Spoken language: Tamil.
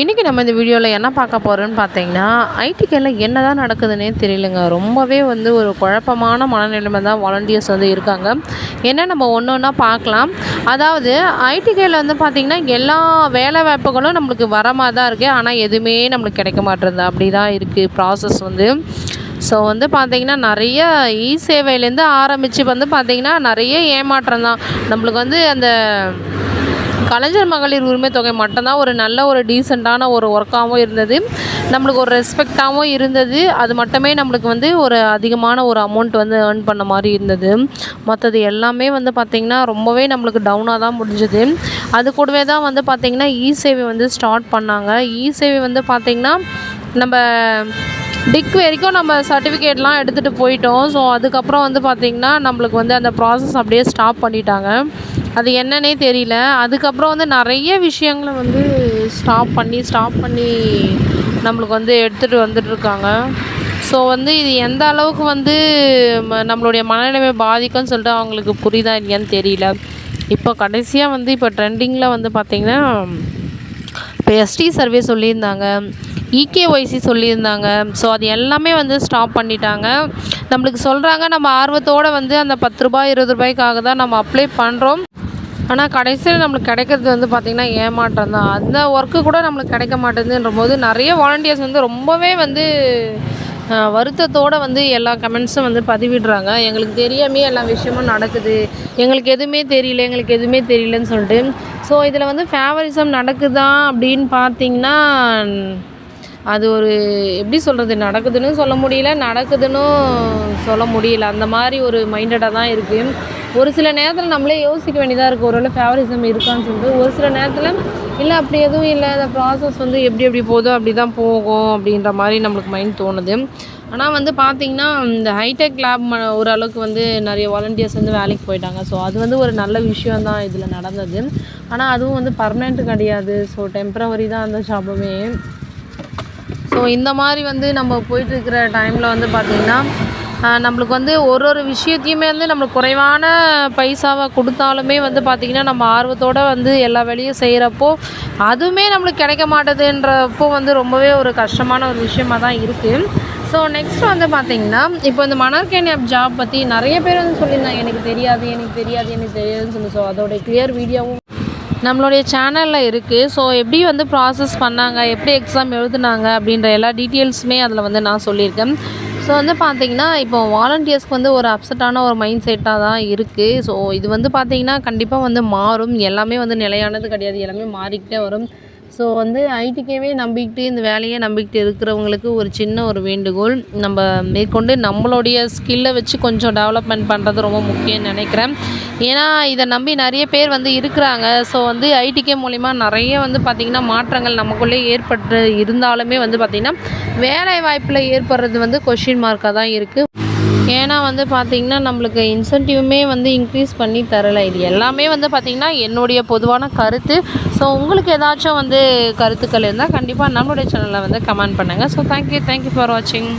இன்றைக்கி நம்ம இந்த வீடியோவில் என்ன பார்க்க போகிறோம்னு பார்த்தீங்கன்னா ஐடிக்கேல என்ன தான் நடக்குதுன்னே தெரியலங்க. ரொம்பவே வந்து ஒரு குழப்பமான மனநிலைமை தான் வாலண்டியர்ஸ் வந்து இருக்காங்க. என்ன நம்ம ஒன்று ஒன்றா பார்க்கலாம். அதாவது ஐடிகேல வந்து பார்த்திங்கன்னா எல்லா வேலை வாய்ப்புகளும் நம்மளுக்கு வர மாதிரி தான் இருக்குது ஆனால் எதுவுமே நம்மளுக்கு கிடைக்க மாட்டேருது அப்படி தான் இருக்குது ப்ராசஸ் வந்து. ஸோ வந்து பார்த்திங்கன்னா நிறைய இ சேவையிலேருந்து ஆரம்பித்து வந்து பார்த்திங்கன்னா நிறைய ஏமாற்றம் தான். நம்மளுக்கு வந்து அந்த கலைஞர் மகளிர் உரிமை தொகை மட்டும்தான் ஒரு நல்ல ஒரு டீசெண்டான ஒரு ஒர்க்காகவும் இருந்தது. நம்மளுக்கு ஒரு ரெஸ்பெக்டாகவும் இருந்தது. அது மட்டுமே நம்மளுக்கு வந்து ஒரு அதிகமான ஒரு அமௌண்ட் வந்து ஏர்ன் பண்ண மாதிரி இருந்தது. மற்றது எல்லாமே வந்து பார்த்திங்கன்னா ரொம்பவே நம்மளுக்கு டவுனாக தான் முடிஞ்சுது. அது கூடவே தான் வந்து பார்த்திங்கன்னா இ சேவை வந்து ஸ்டார்ட் பண்ணாங்க. இ சேவை வந்து பார்த்திங்கன்னா நம்ம டிக் வரைக்கும் நம்ம சர்டிஃபிகேட்லாம் எடுத்துகிட்டு போயிட்டோம். ஸோ அதுக்கப்புறம் வந்து பார்த்திங்கன்னா நம்மளுக்கு வந்து அந்த ப்ராசஸ் அப்படியே ஸ்டாப் பண்ணிட்டாங்க. அது என்னன்னே தெரியல. அதுக்கப்புறம் வந்து நிறைய விஷயங்களை வந்து ஸ்டாப் பண்ணி ஸ்டாப் பண்ணி நம்மளுக்கு வந்து எடுத்துகிட்டு வந்துட்டுருக்காங்க ஸோ வந்து இது எந்த அளவுக்கு வந்து ம நம்மளுடைய மனநிலைமை பாதிக்கும்னு சொல்லிட்டு அவங்களுக்கு புரியுதா இல்லையான்னு தெரியல. இப்போ கடைசியாக வந்து இப்போ ட்ரெண்டிங்கில் வந்து பார்த்திங்கன்னா இப்போ எஸ்டி சர்வே சொல்லியிருந்தாங்க. இகேஒய்சி சொல்லியிருந்தாங்க. ஸோ அது எல்லாமே வந்து ஸ்டாப் பண்ணிட்டாங்க. நம்மளுக்கு சொல்கிறாங்க நம்ம ஆர்வத்தோடு வந்து அந்த பத்து ரூபாய் இருபது ரூபாய்க்காக தான் நம்ம அப்ளை பண்ணுறோம் ஆனால் கடைசியில் நம்மளுக்கு கிடைக்கிறது வந்து பார்த்திங்கன்னா ஏமாற்றம் தான். அந்த ஒர்க்கு கூட நம்மளுக்கு கிடைக்க மாட்டேதுன்ற போது நிறைய வாலண்டியர்ஸ் வந்து ரொம்பவே வந்து வருத்தத்தோடு வந்து எல்லா கமெண்ட்ஸும் வந்து பதிவிடுறாங்க. எங்களுக்கு தெரியாமே எல்லா விஷயமும் நடக்குது. எங்களுக்கு எதுவுமே தெரியல எங்களுக்கு எதுவுமே தெரியலன்னு சொல்லிட்டு. ஸோ இதில் வந்து ஃபேவரிசம் நடக்குதா அப்படின்னு பார்த்திங்கன்னா அது ஒரு எப்படி சொல்கிறது நடக்குதுன்னு சொல்ல முடியல நடக்குதுன்னு சொல்ல முடியல. அந்த மாதிரி ஒரு மைண்டடாக தான் இருக்குது ஒரு சில நேரத்தில் நம்மளே யோசிக்க வேண்டியதாக இருக்குது ஒருவேளை ஃபேவரிசம் இருக்கான்னு சொல்லிட்டு ஒரு சில நேரத்தில் இல்லை அப்படி எதுவும் இல்லை. அந்த ப்ராசஸ் வந்து எப்படி எப்படி போதோ அப்படி தான் போகும் அப்படின்ற மாதிரி நம்மளுக்கு மைண்ட் தோணுது. ஆனால் வந்து பார்த்திங்கன்னா இந்த ஹைடெக் லேப் ம ஓரளவுக்கு வந்து நிறைய வாலண்டியர்ஸ் வந்து வேலைக்கு போயிட்டாங்க. ஸோ அது வந்து ஒரு நல்ல விஷயம் தான் இதில் நடந்தது. ஆனால் அதுவும் வந்து பர்மனெண்ட் கிடையாது. ஸோ டெம்ப்ரவரி தான் அந்த ஜாபுமே ஸோ இந்த மாதிரி வந்து நம்ம போயிட்டுருக்கிற டைமில் வந்து பார்த்திங்கன்னா நம்மளுக்கு வந்து ஒரு ஒரு விஷயத்தையுமே வந்து நம்மளுக்கு குறைவான பைசாவை கொடுத்தாலுமே வந்து பார்த்திங்கன்னா நம்ம ஆர்வத்தோடு வந்து எல்லா வேலையும் செய்கிறப்போ அதுவுமே நம்மளுக்கு கிடைக்க மாட்டேதுன்றப்போ வந்து ரொம்பவே ஒரு கஷ்டமான ஒரு விஷயமாக தான் இருக்குது ஸோ நெக்ஸ்ட் வந்து பார்த்திங்கன்னா இப்போ இந்த மணற்கேணி ஆப் ஜாப் பற்றி நிறைய பேர் வந்து சொல்லியிருந்தாங்க. எனக்கு தெரியாது எனக்கு தெரியாது எனக்கு தெரியாதுன்னு சொல்லி. ஸோ அதோடைய கிளியர் வீடியோவும் நம்மளுடைய சேனலில் இருக்குது ஸோ எப்படி வந்து ப்ராசஸ் பண்ணாங்க எப்படி எக்ஸாம் எழுதுனாங்க அப்படின்ற எல்லா டீட்டெயில்ஸுமே அதில் வந்து நான் சொல்லியிருக்கேன். ஸோ வந்து பார்த்திங்கன்னா இப்போ வாலண்டியர்ஸ்க்கு வந்து ஒரு அப்செட்டான ஒரு மைண்ட் செட்டாக தான் இருக்குது ஸோ இது வந்து பார்த்திங்கன்னா கண்டிப்பாக வந்து மாறும். எல்லாமே வந்து நிலையானது கிடையாது. எல்லாமே மாறிக்கிட்டே வரும். ஸோ வந்து ஐடிக்கேவே நம்பிக்கிட்டு இந்த வேலையை நம்பிக்கிட்டு இருக்கிறவங்களுக்கு ஒரு சின்ன ஒரு வேண்டுகோள். நம்ம மேற்கொண்டு நம்மளுடைய ஸ்கில்லை வச்சு கொஞ்சம் டெவலப்மெண்ட் பண்ணுறது ரொம்ப முக்கியம்னு நினைக்கிறேன். ஏன்னா இதை நம்பி நிறைய பேர் வந்து இருக்கிறாங்க. ஸோ வந்து ஐடிகே மூலிமா நிறைய வந்து பார்த்திங்கன்னா மாற்றங்கள் நமக்குள்ளே ஏற்பட்டு இருந்தாலுமே வந்து பார்த்திங்கன்னா வேலை வாய்ப்பில் ஏற்படுறது வந்து கொஷின் மார்க்காக தான் இருக்குது ஏன்னா வந்து பார்த்திங்கன்னா நம்மளுக்கு இன்சென்டிவ்மே வந்து இன்க்ரீஸ் பண்ணி தரலை. இது எல்லாமே வந்து பார்த்திங்கன்னா என்னுடைய பொதுவான கருத்து. ஸோ உங்களுக்கு ஏதாச்சும் வந்து கருத்துக்கள் இருந்தால் கண்டிப்பாக நம்மளுடைய சேனலில் வந்து கமெண்ட் பண்ணுங்கள் ஸோ தேங்க்யூ தேங்க்யூ ஃபார் வாட்சிங்